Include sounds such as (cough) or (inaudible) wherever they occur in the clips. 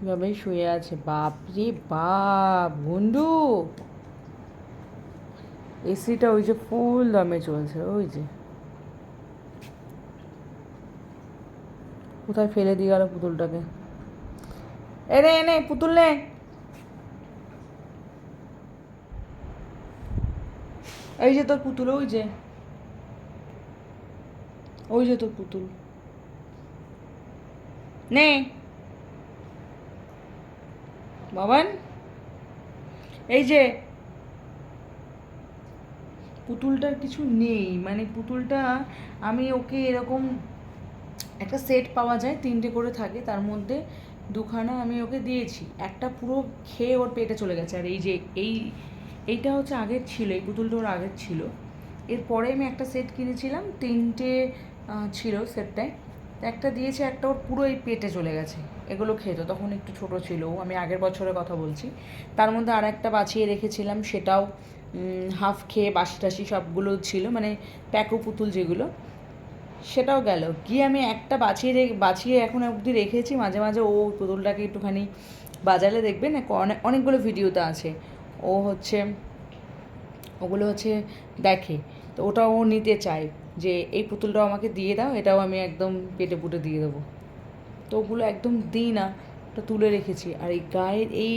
কীভাবে শুয়ে আছে? বাপ রে বাপ! গুন্ডু! এসিটা ওই যে ফুল দমে চলছে, ওই যে। কোথায় ফেলে দিয়ে গেল পুতুলটাকে? এনে এনে পুতুল নে! এই যে তোর পুতুল, ওই যে। ওই যে তোর পুতুল। নে! বাবান। এই যে, পুতুলটার কিছু নেই মানে পুতুলটা, আমি ওকে এরকম একটা সেট পাওয়া যায়, তিনটে করে থাকে, তার মধ্যে দুখানা আমি ওকে দিয়েছি। একটা পুরো খেয়ে ওর পেটে চলে গেছে। আর এই যে, এই, এইটা হচ্ছে আগের ছিল, এই পুতুলটা ওর আগের ছিল। এরপরে আমি একটা সেট কিনেছিলাম, তিনটে ছিল সেটটায় তো একটা দিয়েছি, একটা ওর পুরো এই পেটে চলে গেছে। এগুলো খেতো তখন একটু ছোট ছিল, আমি আগের বছরের কথা বলছি। তার মধ্যে আর একটা বাঁচিয়ে রেখেছিলাম, সেটাও হাফ খেয়ে বাসি টাসি সবগুলো ছিল মানে প্যাকো পুতুল যেগুলো, সেটাও গেল। গিয়ে আমি একটা বাছিয়ে রে বাছিয়ে এখন অবধি রেখেছি, মাঝে মাঝে ও পুতুলটাকে একটুখানি বাজালে দেখবেন অনেক অনেকগুলো ভিডিওতে আছে। ও হচ্ছে, ওগুলো হচ্ছে দেখে। তো ওটা ও নিতে চায় যে এই পুতুলটাও আমাকে দিয়ে দাও, এটাও আমি একদম পেটে পুটে দিয়ে দেবো। তো ওগুলো একদম দিই না, ওটা তুলে রেখেছি। আর এই গায়ের এই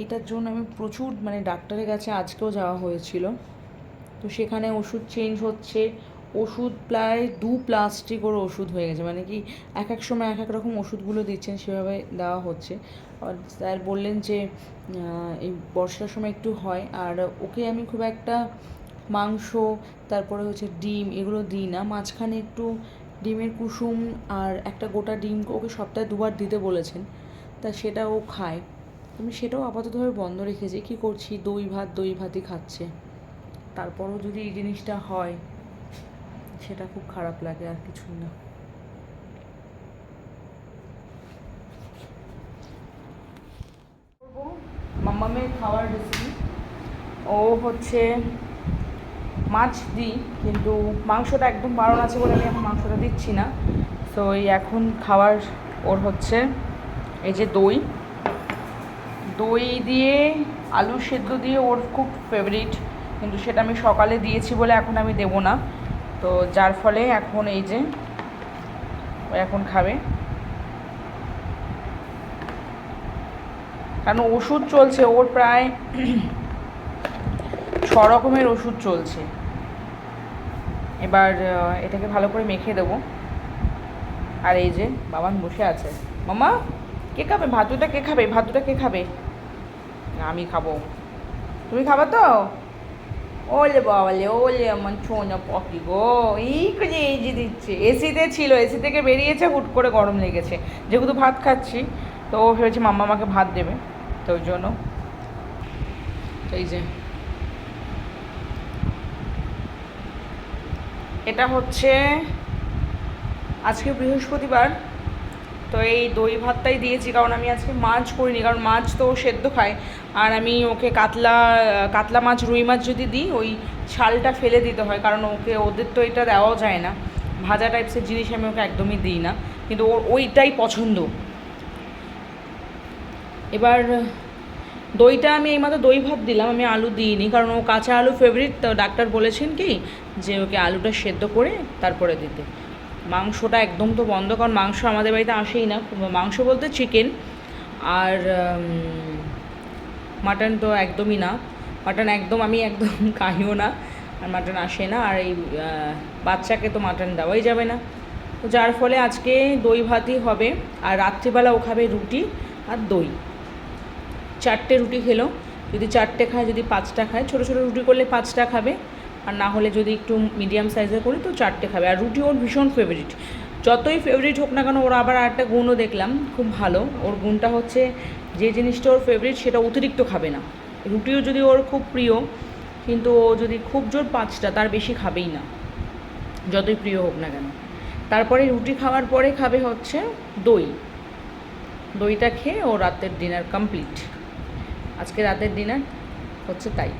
এইটার জন্য আমি প্রচুর মানে ডাক্তারের কাছে আজকেও যাওয়া হয়েছিল। তো সেখানে ওষুধ চেঞ্জ হচ্ছে, ওষুধ প্রায় দু প্লাস্টিক ওর ওষুধ হয়ে গেছে। মানে কি এক এক সময় এক এক রকম ওষুধগুলো দিচ্ছেন, সেভাবে দেওয়া হচ্ছে। আর স্যার বললেন যে এই বর্ষার সময় একটু হয়। আর ওকে আমি খুব একটা মাংস, তারপরে হচ্ছে ডিম, এগুলো দিই না। মাঝখানে একটু ডিমের কুসুম আর একটা গোটা ডিম ওকে সপ্তাহে দুবার দিতে বলেছেন, তা সেটা ও খায়। আমি সেটাও আপাততভাবে বন্ধ রেখেছি। কী করছি? দই ভাত, দই ভাতই খাচ্ছে। তারপরও যদি এই জিনিসটা হয়, সেটা খুব খারাপ লাগে আর কিছুই না। মাম্মামের খাওয়ার রেসিপি ও হচ্ছে মাছ দিই, কিন্তু মাংসটা একদম বারণ আছে বলে আমি এখন মাংসটা দিচ্ছি না। তো এই এখন খাওয়ার ওর হচ্ছে এই যে দই। দই দিয়ে আলু সেদ্ধ দিয়ে ওর খুব ফেভারিট কিন্তু সেটা আমি সকালে দিয়েছি বলে এখন আমি দেবো না। তো যার ফলে এখন এই যে ও এখন খাবে। কারণ ওষুধ চলছে, ওর প্রায় ছ রকমের ওষুধ চলছে। এবার এটাকে ভালো করে মেখে দেবো। আর এই যে বাবান বসে আছে। মামা কে খাবে? ভাতুটা কে খাবে? ভাতুটা কে খাবে? আমি খাব। তুমি খাবে তো? ওলে বাবালে, ওলে আমার ছোনা পকি গো। এই করে এই যে দিচ্ছে। এসিতে ছিল, এসি থেকে বেরিয়েছে, হুট করে গরম লেগেছে। যেহেতু ভাত খাচ্ছি, তো ও ভেবেছে মাম্মা আমাকে ভাত দেবে। তো ওই জন্য। এই যে এটা হচ্ছে আজকে বৃহস্পতিবার, তো এই দই ভাতটাই দিয়েছি, কারণ আমি আজকে মাছ করিনি, কারণ মাছ তো সেদ্ধ খায়। আর আমি ওকে কাতলা কাতলা মাছ, রুই মাছ যদি দিই, ওই ছালটা ফেলে দিতে হয়, কারণ ওকে, ওদের তো এটা দেওয়াও যায় না। ভাজা টাইপসের জিনিস আমি ওকে একদমই দিই না, কিন্তু ওর ওইটাই পছন্দ। এবার দইটা আমি এইমাত্র দই ভাত দিলাম, আমি আলু দিইনি। কারণ ও কাঁচা আলু ফেভারিট তো ডাক্তার বলেছেন কি যে ওকে আলুটা সেদ্ধ করে তারপরে দিতে। মাংসটা একদম তো বন্ধ, কারণ মাংস আমাদের বাড়িতে আসেই না। মাংস বলতে চিকেন আর মাটন তো একদমই না। মাটন একদম আমি একদম (laughs) খাইও না, আর মাটন আসে না। আর এই বাচ্চাকে তো মাটন দেওয়াই যাবে না। তো যার ফলে আজকে দই ভাতই হবে, আর রাত্রিবেলা ও খাবে রুটি আর দই। চারটে রুটি খেলো। যদি চারটে খায়, যদি পাঁচটা খায়। ছোটো ছোটো রুটি করলে পাঁচটা খাবে। আর না হলে যদি একটু মিডিয়াম সাইজের করি, তো চারটে খাবে। আর রুটি ওর ভীষণ ফেভারিট যতই ফেভারিট হোক না কেন, ওর আবার আরেকটা গুণও দেখলাম। খুব ভালো। ওর গুণটা হচ্ছে, যে জিনিসটা ওর ফেভারিট সেটা অতিরিক্ত খাবে না। রুটিও যদি ওর খুব প্রিয়, কিন্তু ও যদি খুব জোর পাঁচটা, তার বেশি খাবেই না। যতই প্রিয় হোক না কেন। তারপরে রুটি খাওয়ার পরে খাবে হচ্ছে দই। দইটা খেয়ে ও রাতের ডিনার কমপ্লিট আজকে রাতের ডিনার হচ্ছে তাই।